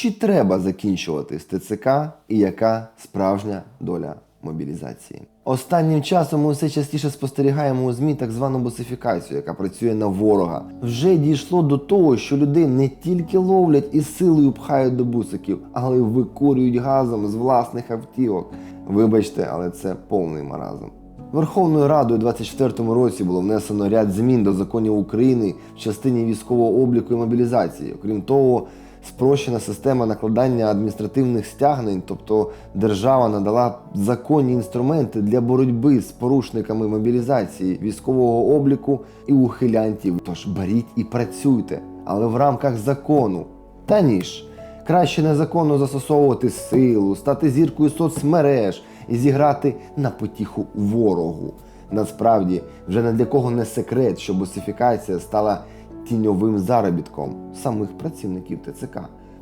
Чи треба закінчувати з ТЦК і яка справжня доля мобілізації? Останнім часом ми все частіше спостерігаємо у ЗМІ так звану босифікацію, яка працює на ворога. Вже дійшло до того, що людей не тільки ловлять і силою пхають до бусиків, але й викорюють газом з власних автівок. Вибачте, але це повний маразм. Верховною Радою у 2024 році було внесено ряд змін до законів України в частині військового обліку і мобілізації. Окрім того, спрощена система накладання адміністративних стягнень, тобто держава надала законні інструменти для боротьби з порушниками мобілізації, військового обліку і ухилянтів. Тож беріть і працюйте, але в рамках закону. Та ніж. Краще незаконно застосовувати силу, стати зіркою соцмереж і зіграти на потіху ворогу. Насправді, вже не для кого не секрет, що босифікація стала тіньовим заробітком самих працівників ТЦК.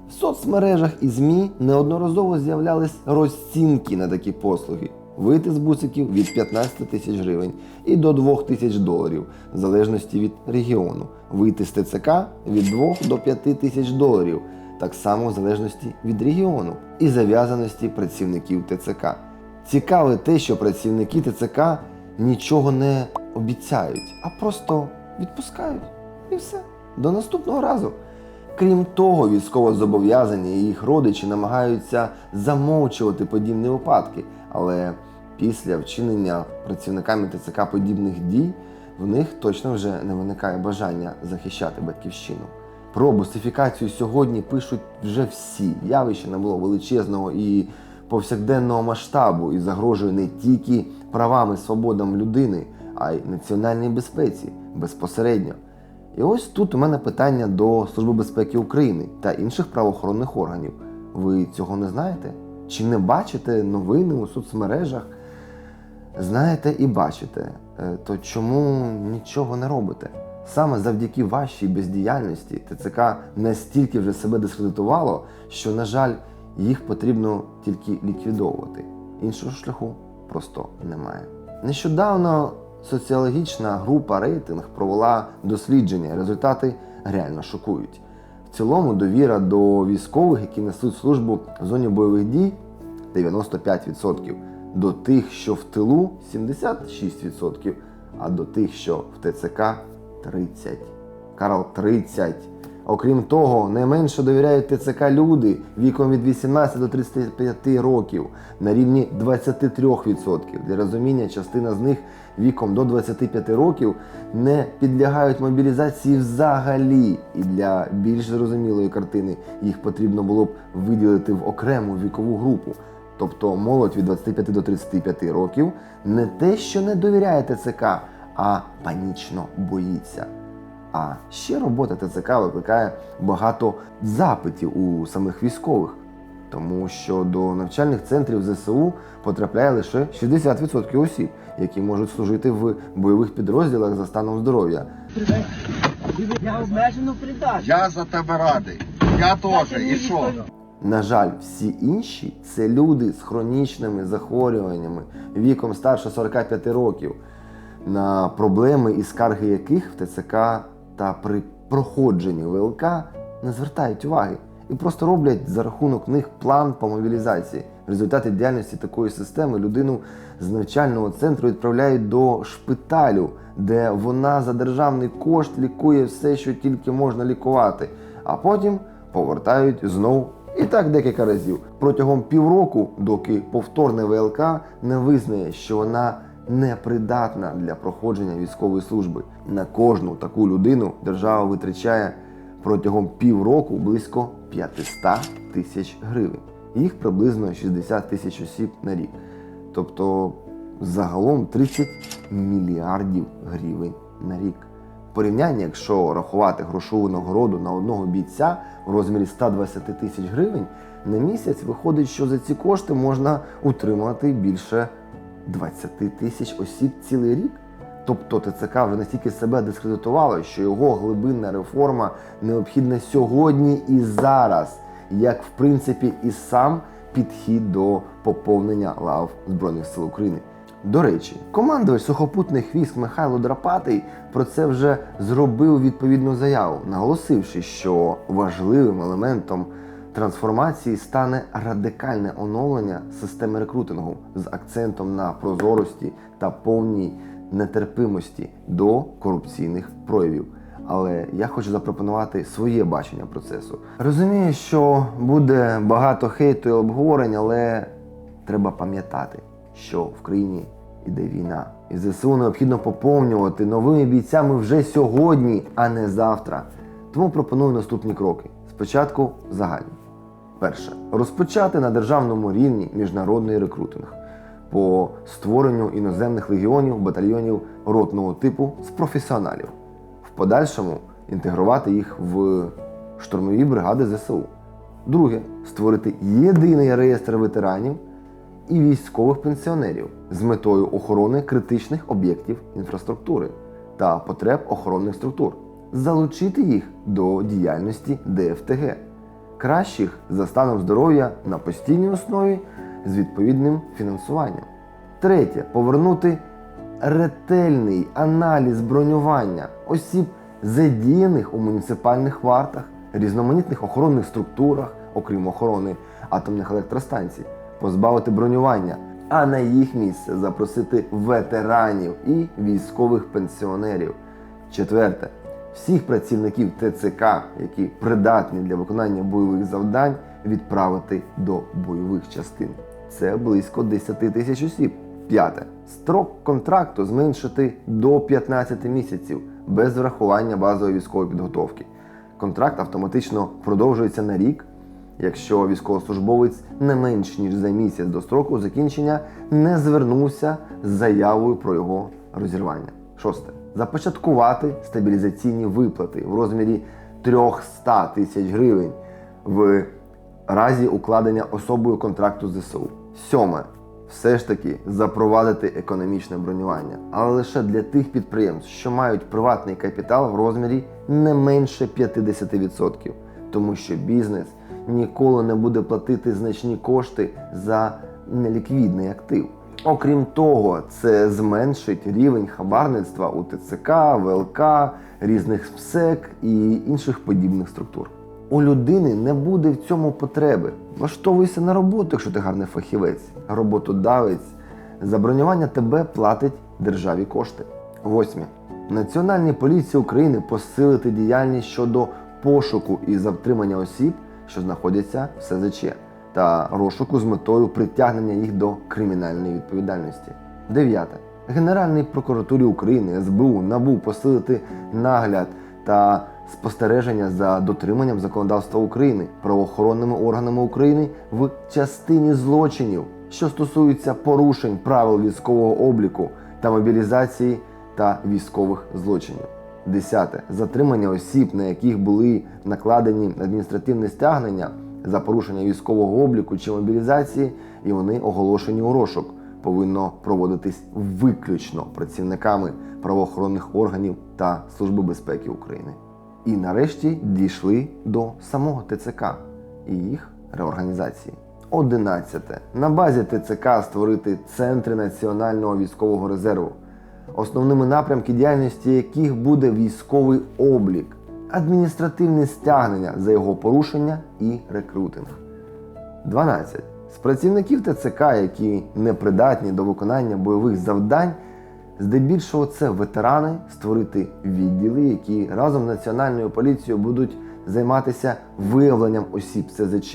В соцмережах і ЗМІ неодноразово з'являлись розцінки на такі послуги. Вийти з бусиків від 15 тисяч гривень і до 2 тисяч доларів, в залежності від регіону. Вийти з ТЦК від 2 до 5 тисяч доларів, так само в залежності від регіону і зав'язаності працівників ТЦК. Цікаве те, що працівники ТЦК нічого не обіцяють, а просто відпускають. І все. До наступного разу. Крім того, військовозобов'язані і їх родичі намагаються замовчувати подібні випадки, але після вчинення працівниками ТЦК подібних дій в них точно вже не виникає бажання захищати батьківщину. Про босифікацію сьогодні пишуть вже всі. Явище набуло величезного і повсякденного масштабу і загрожує не тільки правам і свободам людини, а й національній безпеці безпосередньо. І ось тут у мене питання до Служби безпеки України та інших правоохоронних органів. Ви цього не знаєте? Чи не бачите новини у соцмережах? Знаєте і бачите, Е, то чому нічого не робите? Саме завдяки вашій бездіяльності ТЦК настільки вже себе дискредитувало, що, на жаль, їх потрібно тільки ліквідовувати. Іншого шляху просто немає. Нещодавно соціологічна група рейтинг провела дослідження. Результати реально шокують. В цілому довіра до військових, які несуть службу в зоні бойових дій, 95%. До тих, що в тилу 76%, а до тих, що в ТЦК 30%. Карл 30%. Окрім того, найменше довіряють ТЦК люди віком від 18 до 35 років на рівні 23%. Для розуміння, частина з них віком до 25 років не підлягають мобілізації взагалі. І для більш зрозумілої картини їх потрібно було б виділити в окрему вікову групу. Тобто молодь від 25 до 35 років не те, що не довіряє ТЦК, а панічно боїться. А ще робота ТЦК викликає багато запитів у самих військових, тому що до навчальних центрів ЗСУ потрапляє лише 60% осіб, які можуть служити в бойових підрозділах за станом здоров'я. Я обмежено придатний. Я за тебе радий. Я теж. І що? На жаль, всі інші це люди з хронічними захворюваннями віком старше 45 років, на проблеми і скарги яких в ТЦК та при проходженні ВЛК не звертають уваги і просто роблять за рахунок них план по мобілізації. В результаті діяльності такої системи людину з навчального центру відправляють до шпиталю, де вона за державний кошт лікує все, що тільки можна лікувати, а потім повертають знову і так декілька разів протягом півроку, доки повторне ВЛК не визнає, що вона непридатна для проходження військової служби. На кожну таку людину держава витрачає протягом півроку близько 500 тисяч гривень. Їх приблизно 60 тисяч осіб на рік. Тобто загалом 30 мільярдів гривень на рік. Порівняння, якщо рахувати грошову нагороду на одного бійця в розмірі 120 тисяч гривень, на місяць виходить, що за ці кошти можна утримати більше 20 тисяч осіб цілий рік. Тобто ТЦК вже настільки себе дискредитувало, що його глибинна реформа необхідна сьогодні і зараз, як в принципі і сам підхід до поповнення лав Збройних сил України. До речі, командувач сухопутних військ Михайло Драпатий про це вже зробив відповідну заяву, наголосивши, що важливим елементом трансформації стане радикальне оновлення системи рекрутингу з акцентом на прозорості та повній нетерпимості до корупційних проявів. Але я хочу запропонувати своє бачення процесу. Розумію, що буде багато хейту і обговорень, але треба пам'ятати, що в країні іде війна. І ЗСУ необхідно поповнювати новими бійцями вже сьогодні, а не завтра. Тому пропоную наступні кроки. Спочатку загальні. Перше. Розпочати на державному рівні міжнародний рекрутинг по створенню іноземних легіонів, батальйонів ротного типу з професіоналів. В подальшому інтегрувати їх в штурмові бригади ЗСУ. Друге створити єдиний реєстр ветеранів і військових пенсіонерів з метою охорони критичних об'єктів інфраструктури та потреб охоронних структур, залучити їх до діяльності ДФТГ, кращих за станом здоров'я на постійній основі з відповідним фінансуванням. Третє повернути ретельний аналіз бронювання осіб, задіяних у муніципальних вартах, різноманітних охоронних структурах, окрім охорони атомних електростанцій, позбавити бронювання, а на їх місце запросити ветеранів і військових пенсіонерів. Четверте, всіх працівників ТЦК, які придатні для виконання бойових завдань, відправити до бойових частин. Це близько 10 тисяч осіб. П'яте. Строк контракту зменшити до 15 місяців без врахування базової військової підготовки. Контракт автоматично продовжується на рік, якщо військовослужбовець не менш ніж за місяць до строку закінчення не звернувся з заявою про його розірвання. Шосте. Започаткувати стабілізаційні виплати в розмірі 300 тисяч гривень в разі укладення особою контракту з ЗСУ. Сьоме. Все ж таки запровадити економічне бронювання, але лише для тих підприємств, що мають приватний капітал в розмірі не менше 50%, тому що бізнес ніколи не буде платити значні кошти за неліквідний актив. Окрім того, це зменшить рівень хабарництва у ТЦК, ВЛК, різних МСЕК і інших подібних структур. У людини не буде в цьому потреби. Влаштовуйся на роботу, якщо ти гарний фахівець, роботодавець. За бронювання тебе платить державі кошти. Восьме. Національній поліції України посилити діяльність щодо пошуку і затримання осіб, що знаходяться в СЗЧ, та розшуку з метою притягнення їх до кримінальної відповідальності. Дев'яте. Генеральній прокуратурі України СБУ НАБУ посилити нагляд та спостереження за дотриманням законодавства України правоохоронними органами України в частині злочинів, що стосуються порушень правил військового обліку та мобілізації та військових злочинів. Десяте затримання осіб, на яких були накладені адміністративні стягнення за порушення військового обліку чи мобілізації, і вони оголошені у розшук, повинно проводитись виключно працівниками правоохоронних органів та Служби безпеки України. І нарешті дійшли до самого ТЦК і їх реорганізації. 11. На базі ТЦК створити центри національного військового резерву, основними напрямки діяльності яких буде військовий облік, адміністративне стягнення за його порушення і рекрутинг. 12. З працівників ТЦК, які не придатні до виконання бойових завдань, здебільшого це ветерани, створити відділи, які разом з Національною поліцією будуть займатися виявленням осіб СЗЧ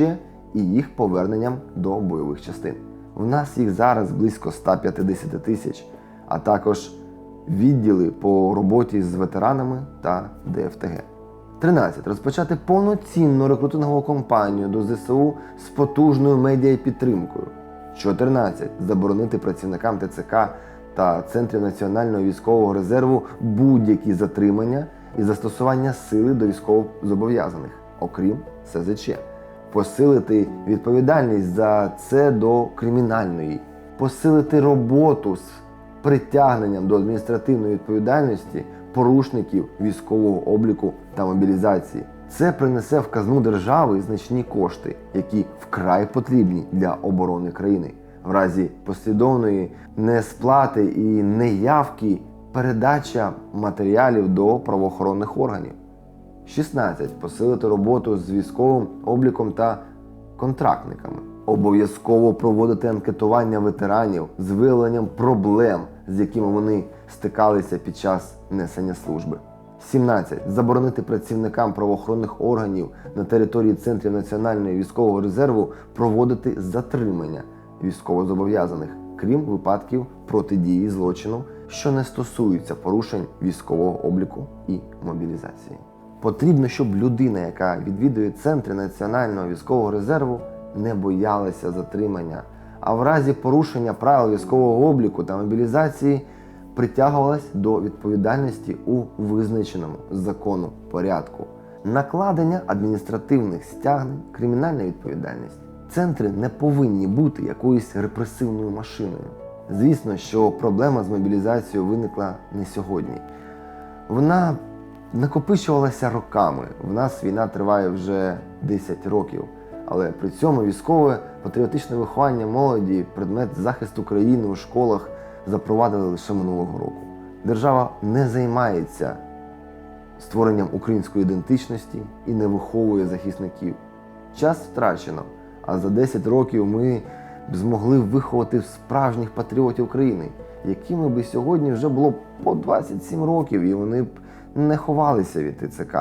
і їх поверненням до бойових частин. В нас їх зараз близько 150 тисяч, а також відділи по роботі з ветеранами та ДФТГ. 13. Розпочати повноцінну рекрутингову кампанію до ЗСУ з потужною медіапідтримкою. 14. Заборонити працівникам ТЦК та Центрів Національного військового резерву будь-які затримання і застосування сили до військовозобов'язаних, окрім СЗЧ. Посилити відповідальність за це до кримінальної, посилити роботу з притягненням до адміністративної відповідальності порушників військового обліку та мобілізації. Це принесе в казну держави значні кошти, які вкрай потрібні для оборони країни. В разі послідовної несплати і неявки передача матеріалів до правоохоронних органів. 16. Посилити роботу з військовим обліком та контрактниками. Обов'язково проводити анкетування ветеранів з виявленням проблем, з якими вони стикалися під час несення служби. 17. Заборонити працівникам правоохоронних органів на території центрів Національного військового резерву проводити затримання військовозобов'язаних, крім випадків протидії злочину, що не стосуються порушень військового обліку і мобілізації. Потрібно, щоб людина, яка відвідує центри Національного військового резерву, не боялася затримання, а в разі порушення правил військового обліку та мобілізації притягувалась до відповідальності у визначеному закону порядку. Накладення адміністративних стягнень, кримінальна відповідальність. Центри не повинні бути якоюсь репресивною машиною. Звісно, що проблема з мобілізацією виникла не сьогодні. Вона накопичувалася роками. В нас війна триває вже 10 років. Але при цьому військове патріотичне виховання молоді, предмет захисту країни у школах запровадили лише минулого року. Держава не займається створенням української ідентичності і не виховує захисників. Час втрачено, а за 10 років ми б змогли виховати справжніх патріотів України, якими би сьогодні вже було по 27 років, і вони б не ховалися від ТЦК,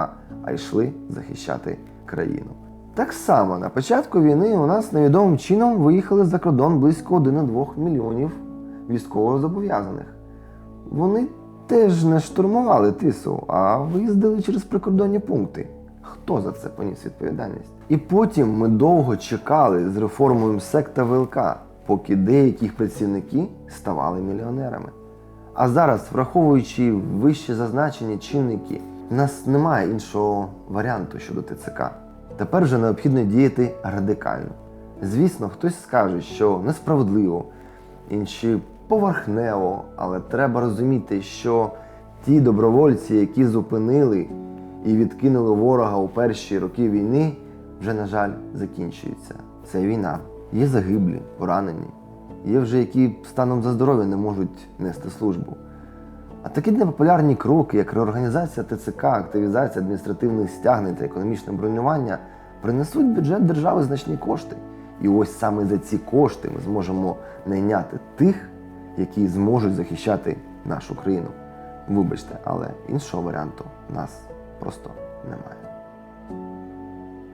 а йшли захищати країну. Так само на початку війни у нас невідомим чином виїхали за кордон близько 1,2 мільйонів військовозобов'язаних. Вони теж не штурмували тису, а виїздили через прикордонні пункти. Хто за це поніс відповідальність? І потім ми довго чекали з реформою МСЕК та ВЛК, поки деякі працівники ставали мільйонерами. А зараз, враховуючи вище зазначені чинники, у нас немає іншого варіанту щодо ТЦК. Тепер вже необхідно діяти радикально. Звісно, хтось скаже, що несправедливо, інші поверхнево, але треба розуміти, що ті добровольці, які зупинили і відкинули ворога у перші роки війни, вже, на жаль, закінчуються. Це війна. Є загиблі, поранені, є вже які станом за здоров'я не можуть нести службу. А такі непопулярні кроки, як реорганізація ТЦК, активізація адміністративних стягнень та економічне бронювання, принесуть в бюджет держави значні кошти. І ось саме за ці кошти ми зможемо найняти тих, які зможуть захищати нашу країну. Вибачте, але іншого варіанту нас просто немає.